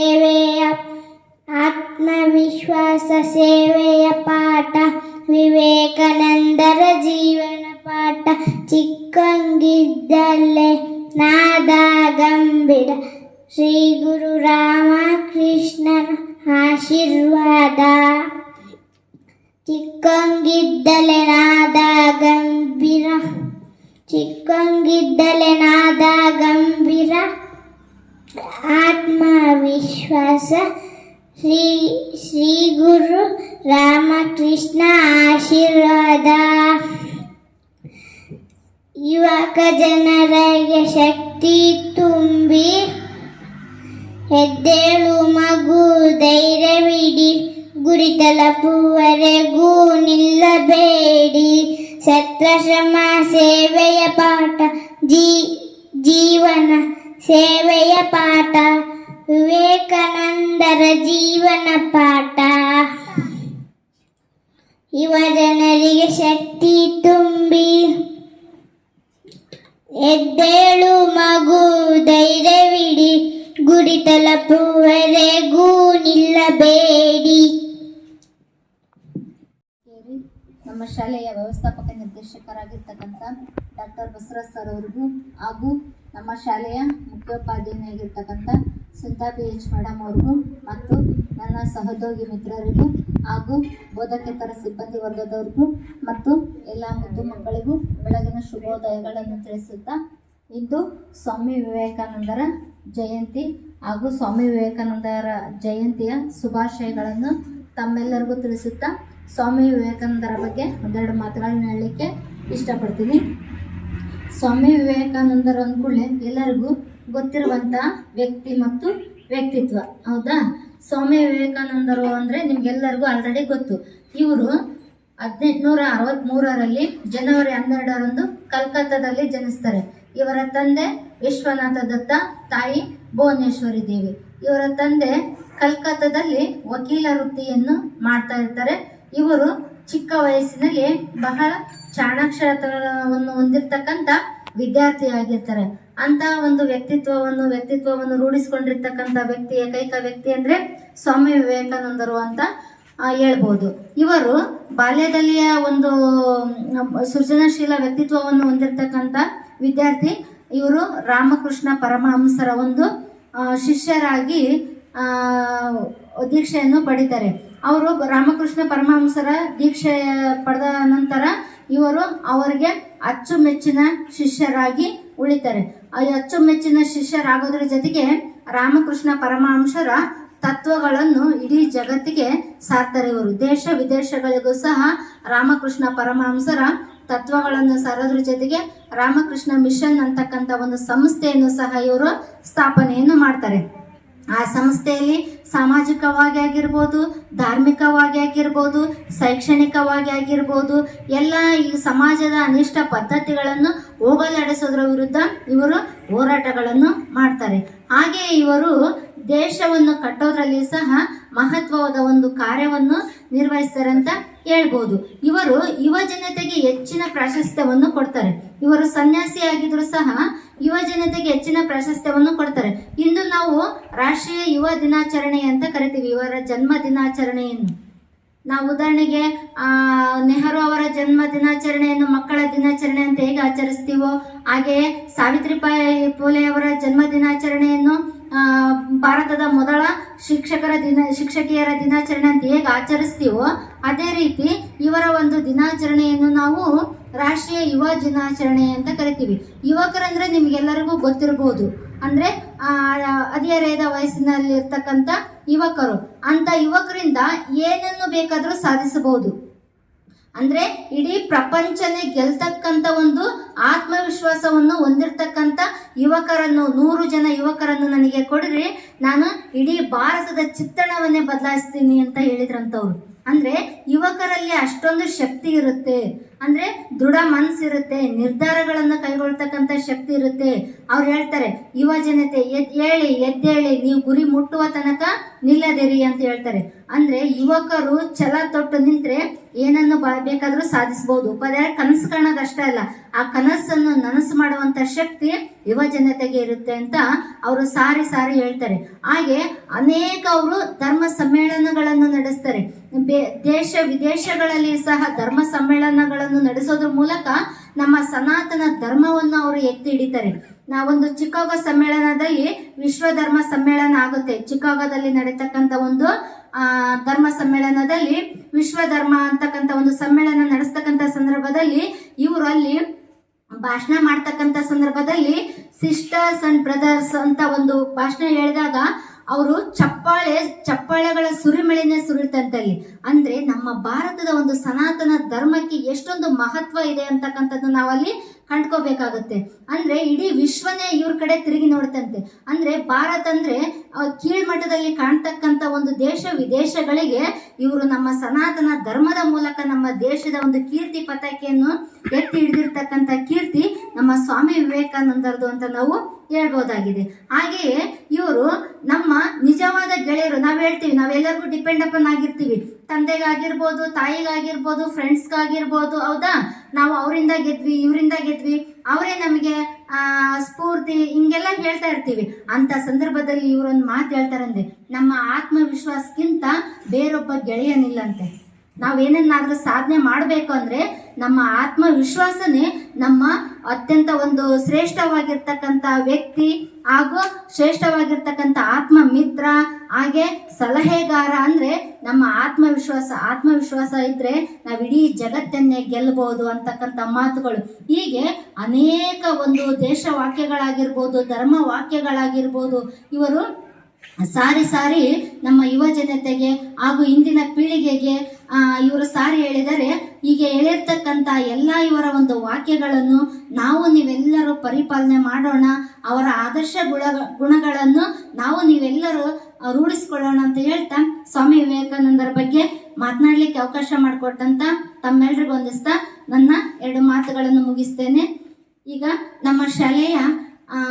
ಸೇವೆಯ ಆತ್ಮವಿಶ್ವಾಸ, ಸೇವೆಯ ಪಾಠ, ವಿವೇಕಾನಂದರ ಜೀವನ ಪಾಠ. ಚಿಕ್ಕಂಗಿದ್ದಲ್ಲೇ ನಾದ ಗಂಭೀರ. ಶ್ರೀ ಗುರು ರಾಮಕೃಷ್ಣನ ಆಶೀರ್ವಾದ. ಚಿಕ್ಕಂಗಿದ್ದಲೆ ನಾದ ಗಂಭೀರ. ಚಿಕ್ಕಂಗಿದ್ದಲೆ ನಾದ ಗಂಭೀರ ಆತ್ಮವಿಶ್ವಾಸ ಶ್ರೀ ಶ್ರೀ ಗುರು ರಾಮಕೃಷ್ಣ ಆಶೀರ್ವಾದ. ಯುವಕ ಜನರಿಗೆ ಶಕ್ತಿ ತುಂಬಿ ಹೆದ್ದೇಳು, ಮಗು, ಧೈರ್ಯವಿಡಿ. ಗುರಿ ತಲುಪುವರೆಗೂ ನಿಲ್ಲಬೇಡಿ. ಸತ್ರಶ್ರಮ ಸೇವೆಯ ಪಾಠ, ಜೀ, ಜೀವನ, ಸೇವೆಯ ಪಾಠ. ವಿವೇಕಾನಂದರ ಜೀವನ ಪಾಠ. ಯುವ ಜನರಿಗೆ ಶಕ್ತಿ ತುಂಬಿ ಎದ್ದೇಳು ಮಗು, ಧೈರ್ಯವಿಡಿ. ಗುರಿ ತಲುಪುವರೆಗೂ ನಿಲ್ಲಬೇಡಿ. ನಮ್ಮ ಶಾಲೆಯ ವ್ಯವಸ್ಥಾಪಕ ನಿರ್ದೇಶಕರಾಗಿರ್ತಕ್ಕಂಥ ಡಾಕ್ಟರ್ ಬಸವರಾಜ್ ಸರ್ ಅವರಿಗೂ ಹಾಗೂ ನಮ್ಮ ಶಾಲೆಯ ಮುಖ್ಯೋಪಾಧ್ಯಾಯನಾಗಿರ್ತಕ್ಕಂಥ ಸುಂತಾ ಪಿ ಎಚ್ ಮೇಡಮ್ ಅವ್ರಿಗೂ ಮತ್ತು ನನ್ನ ಸಹೋದ್ಯೋಗಿ ಮಿತ್ರರಿಗೂ ಹಾಗೂ ಬೋಧಕೇತರ ಸಿಬ್ಬಂದಿ ವರ್ಗದವ್ರಿಗೂ ಮತ್ತು ಎಲ್ಲ ಮುದ್ದು ಮಕ್ಕಳಿಗೂ ಬೆಳಗಿನ ಶುಭೋದಯಗಳನ್ನು ತಿಳಿಸುತ್ತಾ ಇಂದು ಸ್ವಾಮಿ ವಿವೇಕಾನಂದರ ಜಯಂತಿ ಹಾಗೂ ಸ್ವಾಮಿ ವಿವೇಕಾನಂದರ ಜಯಂತಿಯ ಶುಭಾಶಯಗಳನ್ನು ತಮ್ಮೆಲ್ಲರಿಗೂ ತಿಳಿಸುತ್ತಾ ಸ್ವಾಮಿ ವಿವೇಕಾನಂದರ ಬಗ್ಗೆ ಒಂದೆರಡು ಮಾತುಗಳನ್ನ ಹೇಳಲಿಕ್ಕೆ ಇಷ್ಟಪಡ್ತೀನಿ. ಸ್ವಾಮಿ ವಿವೇಕಾನಂದರು ಅಂದ್ಕೂಡಲೇ ಎಲ್ಲರಿಗೂ ಗೊತ್ತಿರುವಂಥ ವ್ಯಕ್ತಿ ಮತ್ತು ವ್ಯಕ್ತಿತ್ವ, ಹೌದಾ? ಸ್ವಾಮಿ ವಿವೇಕಾನಂದರು ಅಂದರೆ ನಿಮಗೆಲ್ಲರಿಗೂ ಆಲ್ರೆಡಿ ಗೊತ್ತು. ಇವರು ಹದಿನೆಂಟುನೂರ ಅರವತ್ತ್ಮೂರರಲ್ಲಿ ಜನವರಿ ಹನ್ನೆರಡರಂದು ಕಲ್ಕತ್ತಾದಲ್ಲಿ ಜನಿಸ್ತಾರೆ. ಇವರ ತಂದೆ ವಿಶ್ವನಾಥ ದತ್ತ, ತಾಯಿ ಭುವನೇಶ್ವರಿ ದೇವಿ. ಇವರ ತಂದೆ ಕಲ್ಕತ್ತಾದಲ್ಲಿ ವಕೀಲ ವೃತ್ತಿಯನ್ನು ಮಾಡ್ತಾ ಇರ್ತಾರೆ. ಇವರು ಚಿಕ್ಕ ವಯಸ್ಸಿನಲ್ಲಿ ಬಹಳ ಚಾಣಾಕ್ಷರತನವನ್ನು ಹೊಂದಿರತಕ್ಕಂಥ ವಿದ್ಯಾರ್ಥಿಯಾಗಿರ್ತಾರೆ ಅಂತ ಒಂದು ವ್ಯಕ್ತಿತ್ವವನ್ನು ವ್ಯಕ್ತಿತ್ವವನ್ನು ರೂಢಿಸಿಕೊಂಡಿರ್ತಕ್ಕಂಥ ವ್ಯಕ್ತಿ ಏಕೈಕ ವ್ಯಕ್ತಿ ಅಂದ್ರೆ ಸ್ವಾಮಿ ವಿವೇಕಾನಂದರು ಅಂತ ಹೇಳ್ಬೋದು. ಇವರು ಬಾಲ್ಯದಲ್ಲಿಯ ಒಂದು ಸೃಜನಶೀಲ ವ್ಯಕ್ತಿತ್ವವನ್ನು ಹೊಂದಿರತಕ್ಕಂಥ ವಿದ್ಯಾರ್ಥಿ. ಇವರು ರಾಮಕೃಷ್ಣ ಪರಮಹಂಸರ ಒಂದು ಶಿಷ್ಯರಾಗಿ ದೀಕ್ಷೆಯನ್ನು ಪಡಿತಾರೆ. ಅವರು ರಾಮಕೃಷ್ಣ ಪರಮಹಂಸರ ದೀಕ್ಷೆ ಪಡೆದ ನಂತರ ಇವರು ಅವರಿಗೆ ಅಚ್ಚುಮೆಚ್ಚಿನ ಶಿಷ್ಯರಾಗಿ ಉಳಿತಾರೆ. ಅಚ್ಚುಮೆಚ್ಚಿನ ಶಿಷ್ಯರಾಗೋದ್ರ ಜೊತೆಗೆ ರಾಮಕೃಷ್ಣ ಪರಮಹಂಸರ ತತ್ವಗಳನ್ನು ಇಡೀ ಜಗತ್ತಿಗೆ ಸಾರ್ತಾರೆ ಇವರು. ದೇಶ ವಿದೇಶಗಳಿಗೂ ಸಹ ರಾಮಕೃಷ್ಣ ಪರಮಹಂಸರ ತತ್ವಗಳನ್ನು ಸಾರೋದ್ರ ಜೊತೆಗೆ ರಾಮಕೃಷ್ಣ ಮಿಷನ್ ಅಂತಕ್ಕಂಥ ಒಂದು ಸಂಸ್ಥೆಯನ್ನು ಸಹ ಇವರು ಸ್ಥಾಪನೆಯನ್ನು ಮಾಡ್ತಾರೆ. ಆ ಸಂಸ್ಥೆಯಲ್ಲಿ ಸಾಮಾಜಿಕವಾಗಿ ಆಗಿರ್ಬೋದು, ಧಾರ್ಮಿಕವಾಗಿ ಆಗಿರ್ಬೋದು, ಶೈಕ್ಷಣಿಕವಾಗಿ ಆಗಿರ್ಬೋದು, ಎಲ್ಲ ಈ ಸಮಾಜದ ಅನಿಷ್ಟ ಪದ್ಧತಿಗಳನ್ನು ಹೋಗಲಾಡಿಸೋದ್ರ ವಿರುದ್ಧ ಇವರು ಹೋರಾಟಗಳನ್ನು ಮಾಡ್ತಾರೆ. ಹಾಗೆಯೇ ಇವರು ದೇಶವನ್ನು ಕಟ್ಟೋದ್ರಲ್ಲಿ ಸಹ ಮಹತ್ವವಾದ ಒಂದು ಕಾರ್ಯವನ್ನು ನಿರ್ವಹಿಸ್ತಾರೆ ಅಂತ ಹೇಳ್ಬೋದು. ಇವರು ಯುವ ಜನತೆಗೆ ಹೆಚ್ಚಿನ ಪ್ರಾಶಸ್ತ್ಯವನ್ನು ಕೊಡ್ತಾರೆ. ಇವರು ಸನ್ಯಾಸಿ ಸಹ ಯುವ ಜನತೆಗೆ ಹೆಚ್ಚಿನ ಪ್ರಾಶಸ್ತ್ಯವನ್ನು ಕೊಡ್ತಾರೆ. ಇಂದು ನಾವು ರಾಷ್ಟ್ರೀಯ ಯುವ ದಿನಾಚರಣೆ ಅಂತ ಕರಿತೀವಿ, ಇವರ ಜನ್ಮ ದಿನಾಚರಣೆಯನ್ನು. ನಾವು ಉದಾಹರಣೆಗೆ ನೆಹರು ಅವರ ಜನ್ಮ ದಿನಾಚರಣೆಯನ್ನು ಮಕ್ಕಳ ದಿನಾಚರಣೆ ಅಂತ ಹೇಗೆ ಆಚರಿಸ್ತೀವೋ ಹಾಗೆಯೇ ಸಾವಿತ್ರಿಬಾಯಿ ಪೋಲೆ ಅವರ ಜನ್ಮ ದಿನಾಚರಣೆಯನ್ನು ಭಾರತದ ಮೊದಲ ಶಿಕ್ಷಕರ ದಿನ, ಶಿಕ್ಷಕಿಯರ ದಿನಾಚರಣೆ ಅಂತ ಹೇಗೆ ಆಚರಿಸ್ತೀವೋ, ಅದೇ ರೀತಿ ಇವರ ಒಂದು ದಿನಾಚರಣೆಯನ್ನು ನಾವು ರಾಷ್ಟ್ರೀಯ ಯುವ ದಿನಾಚರಣೆ ಅಂತ ಕರಿತೀವಿ. ಯುವಕರಂದ್ರೆ ನಿಮಗೆಲ್ಲರಿಗೂ ಗೊತ್ತಿರಬಹುದು ಅಂದ್ರೆ ಹದಿಹರೆಯದ ವಯಸ್ಸಿನಲ್ಲಿ ಇರ್ತಕ್ಕಂಥ ಯುವಕರು. ಅಂತ ಯುವಕರಿಂದ ಏನನ್ನು ಬೇಕಾದರೂ ಸಾಧಿಸಬಹುದು. ಅಂದ್ರೆ, ಇಡೀ ಪ್ರಪಂಚನೇ ಗೆಲ್ತಕ್ಕಂಥ ಒಂದು ಆತ್ಮವಿಶ್ವಾಸವನ್ನು ಹೊಂದಿರತಕ್ಕಂಥ ಯುವಕರನ್ನು, ನೂರು ಜನ ಯುವಕರನ್ನು ನನಗೆ ಕೊಡ್ರಿ. ನಾನು ಇಡೀ ಭಾರತದ ಚಿತ್ರಣವನ್ನೇ ಬದಲಾಯಿಸ್ತೀನಿ ಅಂತ ಹೇಳಿದ್ರಂತವ್ರು. ಅಂದ್ರೆ ಯುವಕರಲ್ಲಿ ಅಷ್ಟೊಂದು ಶಕ್ತಿ ಇರುತ್ತೆ. ಅಂದರೆ ದೃಢ ಮನಸ್ಸಿರುತ್ತೆ, ನಿರ್ಧಾರಗಳನ್ನು ಕೈಗೊಳ್ತಕ್ಕಂಥ ಶಕ್ತಿ ಇರುತ್ತೆ. ಅವ್ರು ಹೇಳ್ತಾರೆ, ಯುವ ಜನತೆ, ಎದ್, ಹೇಳಿ, ಎದ್ದೇಳಿ, ನೀವು ಗುರಿ ಮುಟ್ಟುವ ತನಕ ನಿಲ್ಲದಿರಿ ಅಂತ ಹೇಳ್ತಾರೆ. ಅಂದರೆ ಯುವಕರು ಛಲ ತೊಟ್ಟು ನಿಂತರೆ ಏನನ್ನು ಬೇಕಾದರೂ ಸಾಧಿಸಬಹುದು ಪದೇ ಕನಸು ಕಾಣೋದಷ್ಟೇ ಅಲ್ಲ, ಆ ಕನಸನ್ನು ನನಸು ಮಾಡುವಂಥ ಶಕ್ತಿ ಯುವ ಜನತೆಗೆ ಇರುತ್ತೆ ಅಂತ ಅವರು ಸಾರಿ ಸಾರಿ ಹೇಳ್ತಾರೆ. ಹಾಗೆ ಅನೇಕ ಅವರು ಧರ್ಮ ಸಮ್ಮೇಳನಗಳನ್ನು ನಡೆಸ್ತಾರೆ. ದೇಶ ವಿದೇಶಗಳಲ್ಲಿ ಸಹ ಧರ್ಮ ಸಮ್ಮೇಳನಗಳನ್ನು ನಡೆಸೋದ್ರ ಮೂಲಕ ನಮ್ಮ ಸನಾತನ ಧರ್ಮವನ್ನು ಅವರು ಎತ್ತಿ ಹಿಡಿತಾರೆ. ನಾವೊಂದು ಚಿಕಾಗೋ ಸಮ್ಮೇಳನದಲ್ಲಿ ವಿಶ್ವ ಧರ್ಮ ಸಮ್ಮೇಳನ ಆಗುತ್ತೆ. ಚಿಕಾಗೋದಲ್ಲಿ ನಡೀತಕ್ಕಂಥ ಒಂದು ಧರ್ಮ ಸಮ್ಮೇಳನದಲ್ಲಿ ವಿಶ್ವ ಧರ್ಮ ಅಂತಕ್ಕಂಥ ಒಂದು ಸಮ್ಮೇಳನ ನಡೆಸ್ತಕ್ಕಂಥ ಸಂದರ್ಭದಲ್ಲಿ ಇವರು ಅಲ್ಲಿ ಭಾಷಣ ಮಾಡ್ತಕ್ಕಂಥ ಸಂದರ್ಭದಲ್ಲಿ ಸಿಸ್ಟರ್ಸ್ ಅಂಡ್ ಬ್ರದರ್ಸ್ ಅಂತ ಒಂದು ಭಾಷಣ ಹೇಳಿದಾಗ ಅವರು ಚಪ್ಪಾಳೆ, ಚಪ್ಪಾಳೆಗಳ ಸುರಿಮಳೆನೆ ಸುರಿತಂತೆ ಅಲ್ಲಿ ಅಂದ್ರೆ ನಮ್ಮ ಭಾರತದ ಒಂದು ಸನಾತನ ಧರ್ಮಕ್ಕೆ ಎಷ್ಟೊಂದು ಮಹತ್ವ ಇದೆ ಅಂತಕ್ಕಂಥದ್ದು ನಾವಲ್ಲಿ ಕಂಡ್ಕೋಬೇಕಾಗುತ್ತೆ. ಅಂದ್ರೆ ಇಡೀ ವಿಶ್ವನೇ ಇವ್ರ ಕಡೆ ತಿರುಗಿ ನೋಡ್ತಂತೆ. ಅಂದ್ರೆ ಭಾರತ ಅಂದ್ರೆ ಕೀಳ್ಮಟ್ಟದಲ್ಲಿ ಕಾಣ್ತಕ್ಕಂಥ ಒಂದು ದೇಶ ವಿದೇಶಗಳಿಗೆ ಇವರು ನಮ್ಮ ಸನಾತನ ಧರ್ಮದ ಮೂಲಕ ನಮ್ಮ ದೇಶದ ಒಂದು ಕೀರ್ತಿ ಪತಾಕೆಯನ್ನು ಎತ್ತಿ ಹಿಡಿದಿರ್ತಕ್ಕಂಥ ಕೀರ್ತಿ ನಮ್ಮ ಸ್ವಾಮಿ ವಿವೇಕಾನಂದರದು ಅಂತ ನಾವು ಹೇಳ್ಬೋದಾಗಿದೆ. ಹಾಗೆಯೇ ಇವರು ನಮ್ಮ ನಿಜವಾದ ಗೆಳೆಯರು. ನಾವ್ ಹೇಳ್ತೀವಿ ನಾವೆಲ್ಲರಿಗೂ ಡಿಪೆಂಡ್ ಅಪನ್ ಆಗಿರ್ತೀವಿ. ತಂದೆಗಾಗಿರ್ಬೋದು, ತಾಯಿಗಾಗಿರ್ಬೋದು ಫ್ರೆಂಡ್ಸ್ಗಾಗಿರ್ಬೋದು ಹೌದಾ? ನಾವು ಅವರಿಂದ ಗೆದ್ವಿ, ಇವರಿಂದ ಗೆದ್ವಿ. ಅವರೇ ನಮಗೆ ಸ್ಫೂರ್ತಿ, ಹಿಂಗೆಲ್ಲ ಹೇಳ್ತಾ ಇರ್ತೀವಿ. ಅಂತ ಸಂದರ್ಭದಲ್ಲಿ ಇವರೊಂದು ಮಾತು ಹೇಳ್ತಾರಂದ್ರೆ, ನಮ್ಮ ಆತ್ಮವಿಶ್ವಾಸಕ್ಕಿಂತ ಬೇರೊಬ್ಬ ಗೆಳೆಯನಿಲ್ಲಂತೆ. ನಾವೇನನ್ನಾದ್ರೂ ಸಾಧನೆ ಮಾಡಬೇಕು ಅಂದ್ರೆ ನಮ್ಮ ಆತ್ಮವಿಶ್ವಾಸನೇ ನಮ್ಮ ಅತ್ಯಂತ ಒಂದು ಶ್ರೇಷ್ಠವಾಗಿರ್ತಕ್ಕಂಥ ವ್ಯಕ್ತಿ ಹಾಗೂ ಶ್ರೇಷ್ಠವಾಗಿರ್ತಕ್ಕಂಥ ಆತ್ಮ ಮಿತ್ರ ಹಾಗೆ ಸಲಹೆಗಾರ ಅಂದ್ರೆ ನಮ್ಮ ಆತ್ಮವಿಶ್ವಾಸ. ಆತ್ಮವಿಶ್ವಾಸ ಇದ್ರೆ ನಾವು ಇಡೀ ಜಗತ್ತನ್ನೇ ಗೆಲ್ಲಬಹುದು ಅಂತಕ್ಕಂಥ ಮಾತುಗಳು. ಹೀಗೆ ಅನೇಕ ಒಂದು ದೇಶ ವಾಕ್ಯಗಳಾಗಿರ್ಬೋದು ಧರ್ಮ ವಾಕ್ಯಗಳಾಗಿರ್ಬೋದು ಇವರು ಸಾರಿ ಸಾರಿ ನಮ್ಮ ಯುವ ಜನತೆಗೆ ಹಾಗೂ ಇಂದಿನ ಪೀಳಿಗೆಗೆ ಇವರು ಸಾರಿ ಹೇಳಿದರೆ ಹೀಗೆ ಹೇಳಿರ್ತಕ್ಕಂಥ ಎಲ್ಲ ಇವರ ಒಂದು ವಾಕ್ಯಗಳನ್ನು ನಾವು ನೀವೆಲ್ಲರೂ ಪರಿಪಾಲನೆ ಮಾಡೋಣ. ಅವರ ಆದರ್ಶ ಗುಣ, ಗುಣಗಳನ್ನು ನಾವು ನೀವೆಲ್ಲರೂ ರೂಢಿಸ್ಕೊಳ್ಳೋಣ ಅಂತ ಹೇಳ್ತಾ ಸ್ವಾಮಿ ವಿವೇಕಾನಂದರ ಬಗ್ಗೆ ಮಾತನಾಡ್ಲಿಕ್ಕೆ ಅವಕಾಶ ಮಾಡಿಕೊಟ್ಟಂತ ತಮ್ಮೆಲ್ರಿಗೂ ಹೊಂದಿಸ್ತಾ ನನ್ನ ಎರಡು ಮಾತುಗಳನ್ನು ಮುಗಿಸ್ತೇನೆ. ಈಗ ನಮ್ಮ ಶಾಲೆಯ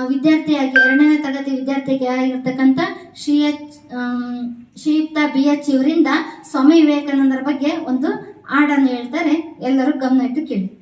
ವಿದ್ಯಾರ್ಥಿಯಾಗಿ, ಎರಡನೇ ತರಗತಿ ವಿದ್ಯಾರ್ಥಿಗೆ ಆಗಿರ್ತಕ್ಕಂಥ ಶ್ರೀ ಎಚ್ ಶ್ರೀಯುಕ್ತ ಬಿ ಎಚ್ ಇವರಿಂದ ಸ್ವಾಮಿ ವಿವೇಕಾನಂದರ ಬಗ್ಗೆ ಒಂದು ಹಾಡನ್ನು ಹೇಳ್ತಾರೆ. ಎಲ್ಲರೂ ಗಮನ ಇಟ್ಟು ಕೇಳಿ.